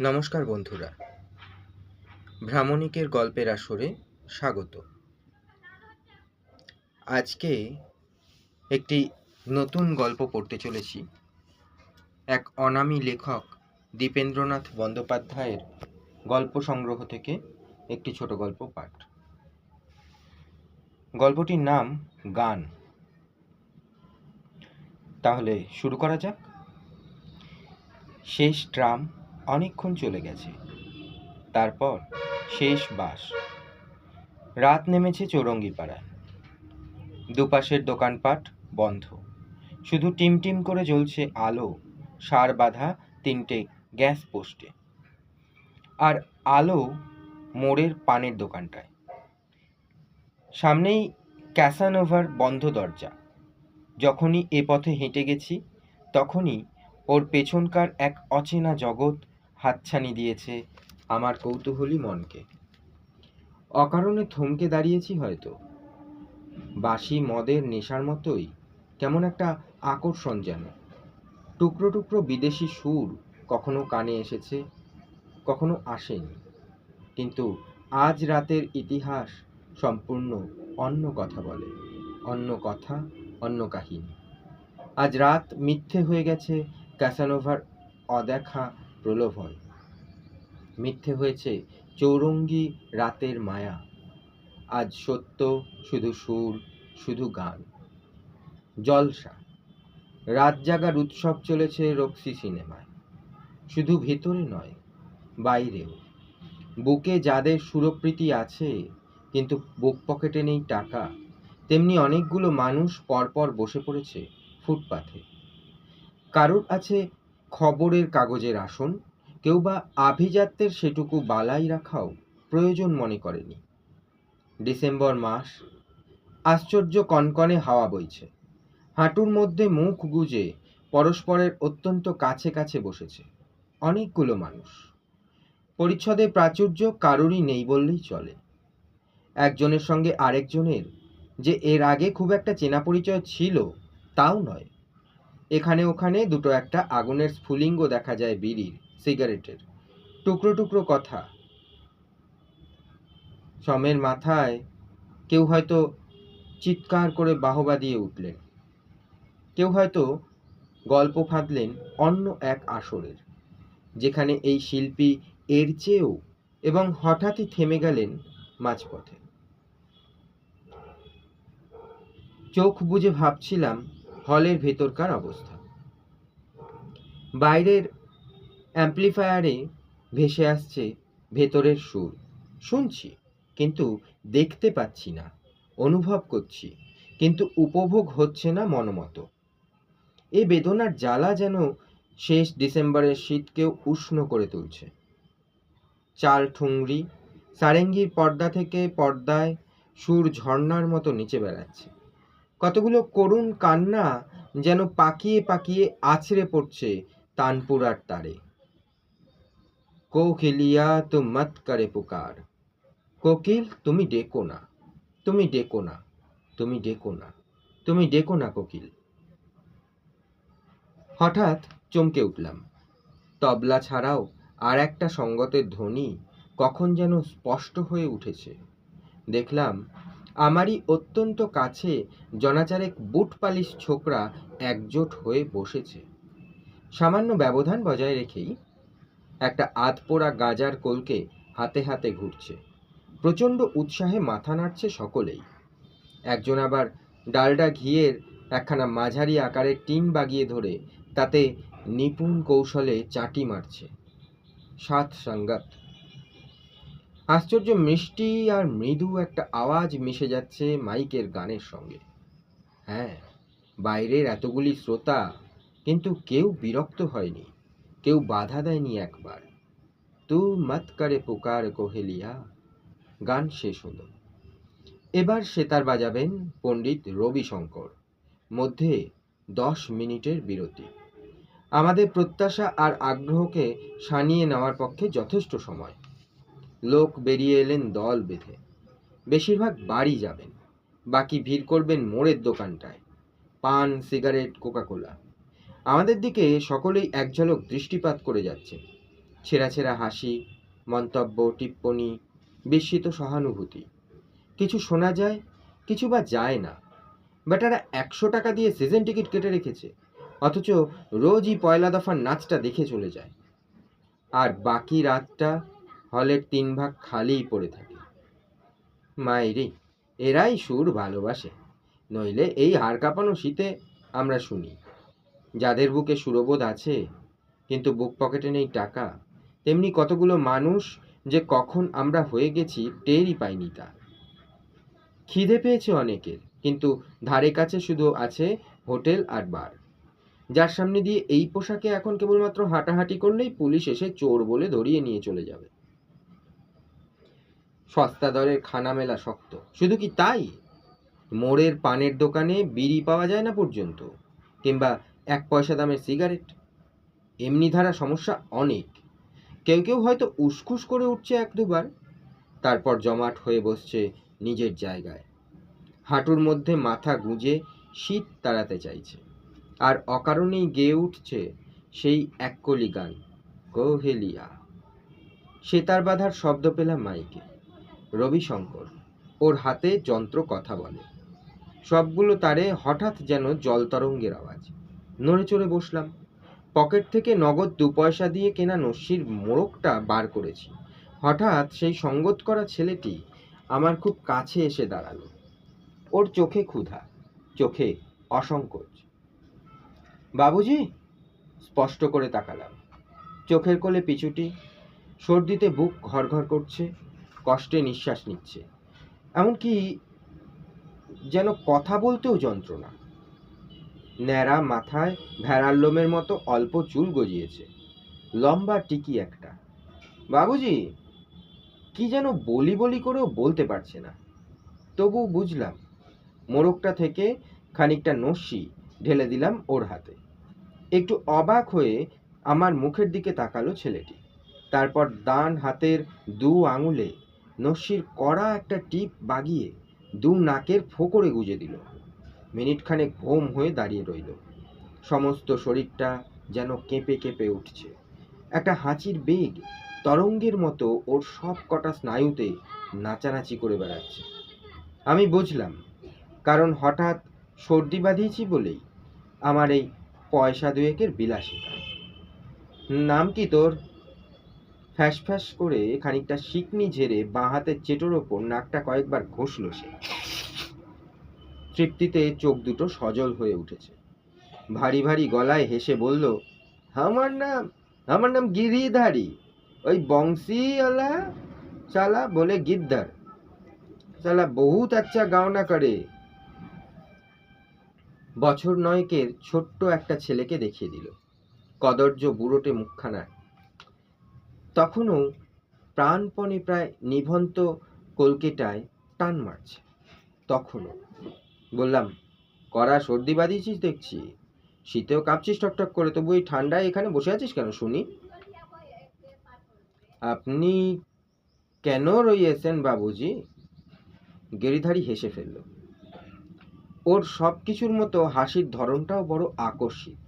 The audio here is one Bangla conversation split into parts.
নমস্কার বন্ধুরা। ভ্রামণিকের গল্পের আসরে স্বাগত। আজকে একটি নতুন গল্প পড়তে চলেছি। এক অনামী লেখক দীপেন্দ্রনাথ বন্দ্যোপাধ্যায়ের গল্প সংগ্রহ থেকে একটি ছোট গল্প পাঠ। গল্পটির নাম গান। তাহলে শুরু করা যাক। শেষ ট্রাম অনেকক্ষণ চলে গেছে। তারপর শেষ বাস। রাত নেমেছে চৌরঙ্গিপাড়ায়। দুপাশের দোকানপাট বন্ধ। শুধু টিমটিম করে জ্বলছে আলো, সার বাঁধা তিনটে গ্যাস পোস্টে। আর আলো মোড়ের পানের দোকানটায়। সামনেই ক্যাসানোভার বন্ধ দরজা। যখনই এ পথে হেঁটে গেছি, তখনই ওর পেছনকার এক অচেনা জগৎ হাতছানি দিয়েছে আমার কৌতূহলী মনকে। অকারণে থমকে দাঁড়িয়েছি হয়তো। বাসি মদের নেশার মতোই, কেমন একটা আকর্ষণ যেন। টুকরো টুকরো বিদেশি সুর কখনো কানে এসেছে, কখনো আসেনি। কিন্তু আজ রাতের ইতিহাস সম্পূর্ণ অন্য কথা বলে, অন্য কথা, অন্য কাহিনী। আজ রাত মিথ্যে হয়ে গেছে ক্যাসানোভার অদেখা প্রলোভন মিথ্যে হয়েছে চৌরঙ্গি রাতের মায়া। আজ সত্য শুধু সুর, শুধু গান। জলসা। রাত জাগার উৎসব চলেছে রক্সি সিনেমায়। শুধু ভেতরে নয়, বাইরেও। বুকে যাদের সুরপ্রীতি আছে, কিন্তু বুক পকেটে নেই টাকা, তেমনি অনেকগুলো মানুষ পরপর বসে পড়েছে ফুটপাথে। কারোর আছে খবরের কাগজের আসন, কেউ বা আভিজাত্যের সেটুকু বালাই রাখাও প্রয়োজন মনে করেনি। ডিসেম্বর মাস, আশ্চর্য কনকনে হাওয়া বইছে। হাঁটুর মধ্যে মুখ গুজে পরস্পরের অত্যন্ত কাছে কাছে বসেছে। অনেকগুলো মানুষ। পরিচ্ছদে প্রাচুর্য কারোরই নেই বললেই চলে। একজনের সঙ্গে আরেকজনের যে এর আগে খুব একটা চেনা পরিচয় ছিল, তাও নয়। এখানে ওখানে দুটো একটা আগুনের স্ফুলিঙ্গ দেখা যায় বিড়ির, সিগারেটের। টুকরো টুকরো কথা। সমের মাথায় কেউ হয়তো চিৎকার করে বাহবা দিয়ে উঠলেন। কেউ হয়তো গল্প ফাঁদলেন অন্য এক আসরের, যেখানে এই শিল্পী এর চেয়েও এবং হঠাৎই থেমে গেলেন মাঝপথে। চোখ বুজে ভাবছিলাম হলের ভেতরকার অবস্থা। বাইরের অ্যাম্প্লিফায়ারে ভেসে আসছে ভেতরের সুর। শুনছি, কিন্তু দেখতে পাচ্ছি না, অনুভব করছি, কিন্তু উপভোগ হচ্ছে না মনমতো। এই বেদনার জ্বালা যেন শেষ ডিসেম্বরের শীতকেও উষ্ণ করে তুলছে। চাল ঠুংরি, সারেঙ্গির পর্দা থেকে পর্দায় সুর ঝর্ণার মতো নিচে বেড়াচ্ছে। কতগুলো করুণ কান্না যেন পাকিয়ে পাকিয়ে আছড়ে পড়ছে তানপুরার তারে। কোকিলিয়া, তো মত করে পুকার। কোকিল, তুমি ডেকো না, তুমি ডেকো না, তুমি ডেকো না, তুমি ডেকো না কোকিল। হঠাৎ চমকে উঠলাম। তবলা ছাড়াও আর একটা সঙ্গতের ধ্বনি কখন যেন স্পষ্ট হয়ে উঠেছে। দেখলাম আমারই অত্যন্ত কাছে জনাচারেক বুট পালিশ ছোকরা একজোট হয়ে বসেছে। সামান্য ব্যবধান বজায় রেখেই একটা আধপোড়া গাজার কোলকে হাতে হাতে ঘুরছে। প্রচণ্ড উৎসাহে মাথা নাড়ছে সকলেই। একজন আবার ডালডা ঘিয়ের একখানা মাঝারি আকারের টিন বাগিয়ে ধরে তাতে নিপুণ কৌশলে চাটি মারছে। সাত সঙ্গাত আশ্চর্য মিষ্টি আর মৃদু একটা আওয়াজ মিশে যাচ্ছে মাইকের গানের সঙ্গে। হ্যাঁ বাইরের এতগুলি শ্রোতা কিন্তু কেউ বিরক্ত হয়নি, কেউ বাধা দেয়নি একবার। তু মত করে পোকার কোহেলিয়া গান শেষ হলো। এবার সেতার বাজাবেন পণ্ডিত রবিশঙ্কর, মধ্যে দশ মিনিটের বিরতি। আমাদের প্রত্যাশা আর আগ্রহকে সানিয়ে নেওয়ার পক্ষে যথেষ্ট সময়। লোক বেরিয়ে এলেন দল বেঁধে। বেশিরভাগ বাড়ি যাবেন, বাকি ভিড় করবেন মোড়ের দোকানটায়। পান, সিগারেট, কোকাকোলা। আমাদের দিকে সকলেই এক ঝলক দৃষ্টিপাত করে যাচ্ছে ছেঁড়া ছেঁড়া হাসি, মন্তব্য, টিপ্পনি, বিস্মিত সহানুভূতি। কিছু শোনা যায়, কিছু বা যায় না। বেটারা একশো টাকা দিয়ে সিজন টিকিট কেটে রেখেছে, অথচ রোজই পয়লা দফার নাচটা দেখে চলে যায়। আর বাকি রাতটা হলের তিন ভাগ খালিই পড়ে থাকে। মাইরে, এরাই সুর ভালোবাসে, নইলে এই হাড় কাঁপানো শীতে আমরা শুনি, যাদের বুকে সুরবোধ আছে, কিন্তু বুক পকেটে নেই টাকা, তেমনি কতগুলো মানুষ যে কখন আমরা হয়ে গেছি টেরই পাইনি তা। খিদে পেয়েছে অনেকের, কিন্তু ধারে কাছে শুধু আছে হোটেল আর বার। যার সামনে দিয়ে এই পোশাকে এখন কেবলমাত্র হাঁটাহাঁটি করলেই পুলিশ এসে চোর বলে ধরিয়ে নিয়ে চলে যাবে। সস্তা দরের খানা মেলা শক্ত। শুধু কি তাই? মোড়ের পানের দোকানে বিড়ি পাওয়া যায় না পর্যন্ত, কিংবা এক পয়সা দামের সিগারেট। এমনি ধারা সমস্যা অনেক। কেউ কেউ হয়তো উসখুস করে উঠছে এক দুবার, তারপর জমাট হয়ে বসছে নিজের জায়গায়। হাঁটুর মধ্যে মাথা গুঁজে শীত তাড়াতে চাইছে। আর অকারণেই গেয়ে উঠছে সেই এককলি গান কোহেলিয়া সেতার বাঁধার শব্দ পেলাম মাইকে। রবিশঙ্কর। ওর হাতে যন্ত্র কথা বলে। সবগুলো তারে হঠাৎ যেন জল তরঙ্গের আওয়াজ। নড়ে চড়ে বসলাম। পকেট থেকে নগদ দু পয়সা দিয়ে কেনা নস্যির মোড়কটা বার করেছি। হঠাৎ সেই সঙ্গত করা ছেলেটি আমার খুব কাছে এসে দাঁড়াল। ওর চোখে ক্ষুধা, চোখে অসংকোচ। বাবুজি? স্পষ্ট করে তাকালাম। চোখের কোলে পিছুটি সর্দিতে বুক ঘরঘর করছে। কষ্টে নিঃশ্বাস নিচ্ছে। এমনকি যেন কথা বলতেও যন্ত্রণা। ন্যাড়া মাথায় ভেড়ার লোমের মতো অল্প চুল গজিয়েছে। লম্বা টিকি একটা। বাবুজি, কি যেন বলি বলি করেও বলতে পারছে না। তবু বুঝলাম, মোরগটা থেকে খানিকটা নস্যি ঢেলে দিলাম ওর হাতে। একটু অবাক হয়ে আমার মুখের দিকে তাকালো ছেলেটি। তারপর ডান হাতের দু আঙুলে নস্যির কড়া একটা টিপ বাগিয়ে দু নাকের ফোকরে গুজে দিল। মিনিটখানেক ভোম হয়ে দাঁড়িয়ে রইল। সমস্ত শরীরটা যেন কেঁপে কেঁপে উঠছে। একটা হাঁচির বেগ তরঙ্গের মতো ওর সব কটা স্নায়ুতে নাচানাচি করে বেড়াচ্ছে। আমি বুঝলাম, কারণ হঠাৎ সর্দি বাঁধিয়েছি বলেই আমার এই পয়সা দুয়েকের বিলাসিতা। নাম কি তোর? ফ্যাস ফ্যাস করে খানিকটা শিকনি ঝেড়ে বাঁ হাতের চেটোর ওপর নাকটা কয়েকবার ঘষল সে। তৃপ্তিতে চোখ দুটো সজল হয়ে উঠেছে। ভারী ভারী গলায় হেসে বলল, আমার নাম আমার নাম গিরিধারী। ওই বংশীওয়ালা চালা বলে গিদ্দার চালা বহুত আচ্ছা গাওনা করে। বছর নয়েকের ছোট্ট একটা ছেলেকে দেখিয়ে দিল। কদর্য বুড়োটে মুখখানা তখনও প্রাণপণে প্রায় নিভন্ত কলকেটায় টান মারছে। তখনও। বললাম, কড়া সর্দি বাঁধিয়েছিস দেখছি। শীতেও কাঁপছিস টকটক করে, তবু এই ঠান্ডায় এখানে বসে আছিস কেন, শুনি? আপনি কেন রইয়েছেন বাবুজি? গেরিধারী হেসে ফেলল। ওর সব কিছুর মতো হাসির ধরনটাও বড় আকস্মিক।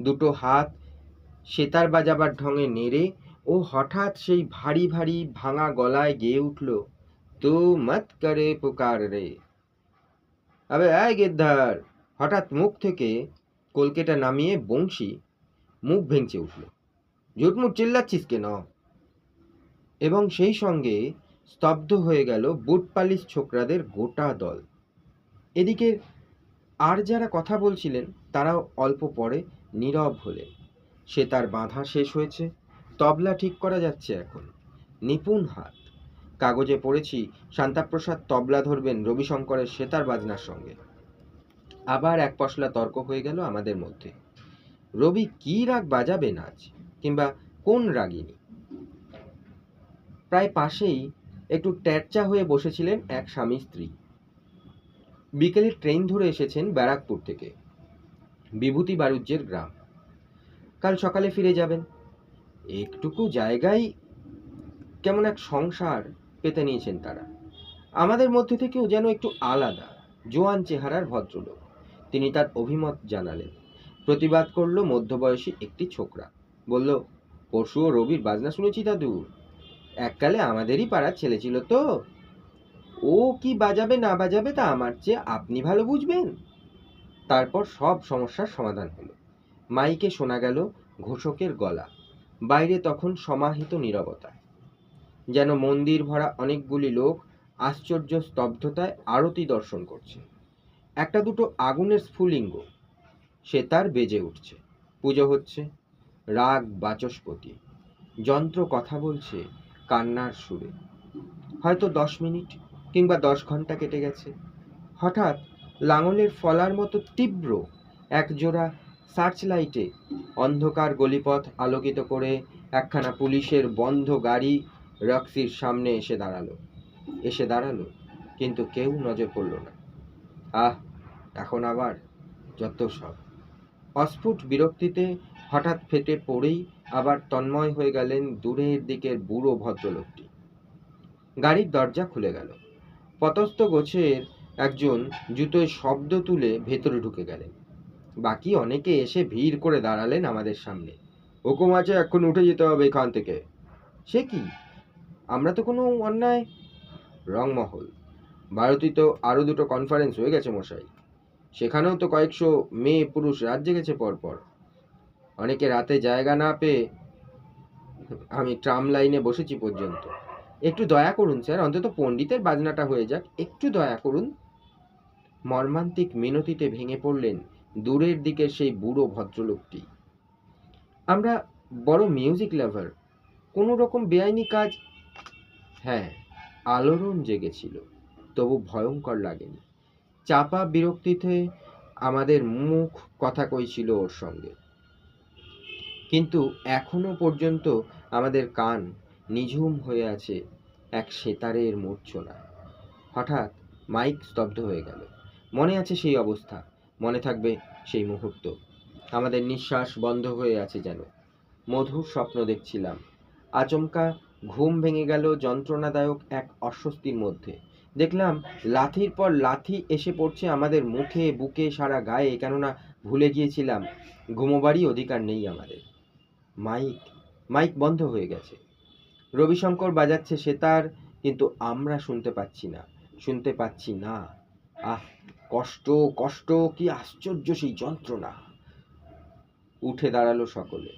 দুটো হাত সেতার বাজাবার ঢঙে নেড়ে ও হঠাৎ সেই ভারী ভারী ভাঙা গলায় গেয়ে উঠল, তো মত করে পোকার রে। আবে আয় গেদ্দার হঠাৎ মুখ থেকে কলকেটা নামিয়ে বংশী মুখ ভেঙচে উঠল, ঝুটমুট চিল্লাচ্ছিস কেন? এবং সেই সঙ্গে স্তব্ধ হয়ে গেল বুট পালিশ ছোকরাদের গোটা দল। এদিকে আর যারা কথা বলছিলেন, তারাও অল্প পরে নীরব হলেন। সে তার বাঁধা শেষ হয়েছে। তবলা ঠিক করা যাচ্ছে এখন। নিপুণ হাত। কাগজে পড়েছি, শান্তাপ্রসাদ তবলা ধরবেন রবিশঙ্করের সেতার বাজনার সঙ্গে। আবার এক পশলা তর্ক হয়ে গেল আমাদের মধ্যে। রবি কি রাগ বাজাবে নাচ কিংবা কোন রাগিনী? প্রায় পাশেই একটু ট্যাটচা হয়ে বসেছিলেন এক স্বামী স্ত্রী। বিকেলে ট্রেন ধরে এসেছেন ব্যারাকপুর থেকে। বিভূতি বারুজ্যের গ্রাম। কাল সকালে ফিরে যাবেন। একটুকু জায়গায় কেমন এক সংসার পেতে নিয়েছেন তারা। আমাদের মধ্যে থেকেও যেন একটু আলাদা, জোয়ান চেহারার ভদ্রলোক। তিনি তার অভিমত জানালেন। প্রতিবাদ করল মধ্যবয়সী একটি ছোকরা। বলল, পরশু ও রবির বাজনা শুনেছি দাদু। এককালে আমাদেরই পাড়ার ছেলে ছিল তো। ও কি বাজাবে না বাজাবে তা আমার চেয়ে আপনি ভালো বুঝবেন? তারপর সব সমস্যার সমাধান হলো। মাইকে শোনা গেল ঘোষকের গলা। বাইরে তখন সমাহিত নীরবতা। যেন মন্দির ভরা অনেকগুলি লোক আশ্চর্য স্তব্ধতায় আরতি দর্শন করছে। একটা দুটো আগুনের স্ফুলিঙ্গ। সে তার বেজে উঠছে। পুজো হচ্ছে। রাগ বাচস্পতি। যন্ত্র কথা বলছে কান্নার সুরে। হয়তো দশ মিনিট কিংবা দশ ঘণ্টা কেটে গেছে। হঠাৎ লাঙলের ফলার মতো তীব্র এক জোড়া সার্চ লাইটে অন্ধকার গলিপথ আলোকিত করে একখানা পুলিশের বন্ধ গাড়ি রক্সির সামনে এসে দাঁড়াল। এসে দাঁড়াল, কিন্তু কেউ নজর পড়ল না। আহ, এখন আবার যত সব। অস্ফুট বিরক্তিতে হঠাৎ ফেটে পড়েই আবার তন্ময় হয়ে গেলেন দূরের দিকের বুড়ো ভদ্রলোকটি। গাড়ির দরজা খুলে গেল। পতস্থ গোছের একজন জুতোয় শব্দ তুলে ভেতরে ঢুকে গেলেন। বাকি অনেকে এসে ভিড় করে দাঁড়ালেন আমাদের সামনে। হুকুম আছে এখন উঠে যেতে হবে এখান থেকে। সে কি? আমরা তো কোনো অন্যায়? রংমহল। ভারতীতে আরও দুটো কনফারেন্স হয়ে গেছে মশাই। সেখানেও তো কয়েকশো মেয়ে পুরুষ রাত জেগেছে পরপর। অনেকে রাতে জায়গা না পেয়ে আমি ট্রাম লাইনে বসেছি পর্যন্ত। একটু দয়া করুন স্যার, অন্তত পণ্ডিতের বাজনাটা হয়ে যাক। একটু দয়া করুন। মর্মান্তিক মিনতিতে ভেঙে পড়লেন দূরের দিকের সেই বুড়ো ভদ্রলোকটি। আমরা বড় মিউজিক লাভার কোনো রকম বেআইনি কাজ? হ্যাঁ আলোড়ন জেগেছিল, তবু ভয়ঙ্কর লাগেনি। চাপা বিরক্তিতে আমাদের মুখ কথা কইছিল ওর সঙ্গে। কিন্তু এখনও পর্যন্ত আমাদের কান নিঝুম হয়ে আছে এক সেতারের মূর্ছনা। হঠাৎ মাইক স্তব্ধ হয়ে গেল। মনে আছে সেই অবস্থা। মনে থাকবে সেই মুহূর্ত। আমাদের নিঃশ্বাস বন্ধ হয়ে আছে যেন। মধুর স্বপ্ন দেখছিলাম। আচমকা ঘুম ভেঙে গেল যন্ত্রণাদায়ক এক অস্বস্তির মধ্যে। দেখলাম লাথির পর লাথি এসে পড়ছে আমাদের মুখে, বুকে, সারা গায়ে, কেননা ভুলে গিয়েছিলাম, ঘুমোবারই অধিকার নেই আমাদের। মাইক মাইক বন্ধ হয়ে গেছে। রবিশঙ্কর বাজাচ্ছে সেতার, কিন্তু আমরা শুনতে পাচ্ছি না, শুনতে পাচ্ছি না। আহ! কষ্ট কষ্ট কি আশ্চর্য সেই যন্ত্রণা? উঠে দাঁড়াল সকলে।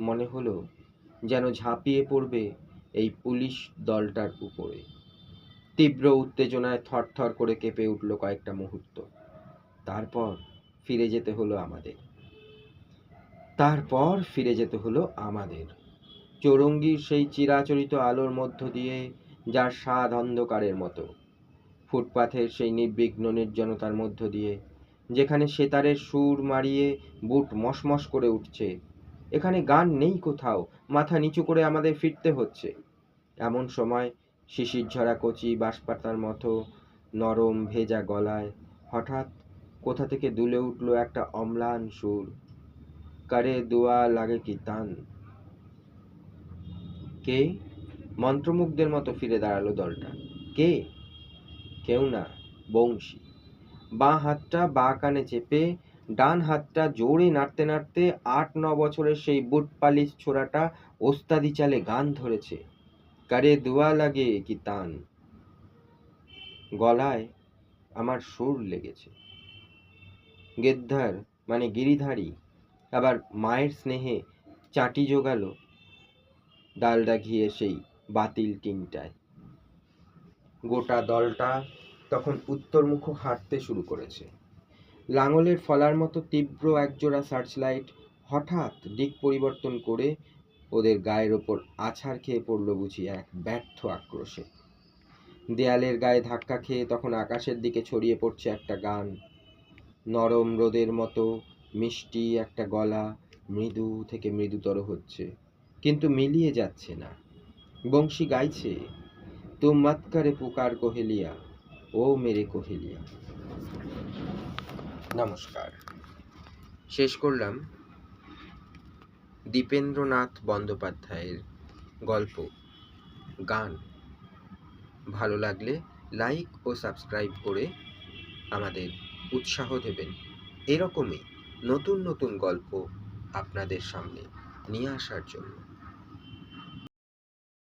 মনে হলো যেন ঝাঁপিয়ে পড়বে এই পুলিশ দলটার উপরে। তীব্র উত্তেজনায় থরথর করে কেঁপে উঠল কয়েকটা মুহূর্ত। তারপর ফিরে যেতে হলো আমাদের। তারপর ফিরে যেতে হলো আমাদের। চৌরঙ্গীর সেই চিরাচরিত আলোর মধ্য দিয়ে, যার স্বাদ অন্ধকারের মতো। ফুটপাথের সেই নির্বিঘ্ন নির্জনতার মধ্য দিয়ে, যেখানে সেতারের সুর মারিয়ে বুট মশমশ করে উঠছে। এখানে গান নেই কোথাও, মাথা নিচু করে আমাদের ফিরতে হচ্ছে। এমন সময় শিশির ঝরা কচি বাঁশপাতার মতো নরম ভেজা গলায় হঠাৎ কোথা থেকে দুলে উঠল একটা অম্লান সুর। কারে দোয়া লাগে কি তান? কে? মন্ত্রমুগ্ধের মতো ফিরে দাঁড়াল দলটা। কে? কেউ না, বংশী। বাঁ হাতটা বা কানে চেপে, ডান হাতটা জোরে নাড়তে নাড়তে আট ন বছরের সেই বুট পালিশ ছোড়াটা ওস্তাদি চালে গান ধরেছে। কারে দোয়া লাগে কি তান? গলায় আমার সুর লেগেছে। গেদ্ধার মানে গিরিধারী, আবার মায়ের স্নেহে চাটি জোগালো। ডালডা ঘিয়ে সেই বাতিল টিনটায়। গোটা দলটা তখন উত্তরমুখ হাঁটতে শুরু করেছে। লাঙলের ফলার মতো তীব্র একজোড়া সার্চলাইট হঠাৎ দিক পরিবর্তন করে ওদের গায়ের ওপর আছাড় খেয়ে পড়ল বুঝি এক ব্যর্থ আক্রোশে। দেয়ালের গায়ে ধাক্কা খেয়ে তখন আকাশের দিকে ছড়িয়ে পড়ছে একটা গান। নরম রোদের মতো মিষ্টি একটা গলা মৃদু থেকে মৃদুতর হচ্ছে, কিন্তু মিলিয়ে যাচ্ছে না। বংশী গাইছে তুম মত করে পুকার কোহেলিয়া ও মেরে কোহেলিয়া নমস্কার শেষ করলাম দীপেন্দ্রনাথ বন্দ্যোপাধ্যায়ের গল্প গান ভালো লাগলে লাইক ও সাবস্ক্রাইব করে আমাদের উৎসাহ দেবেন। এরকমই নতুন নতুন গল্প আপনাদের সামনে নিয়ে আসার জন্য।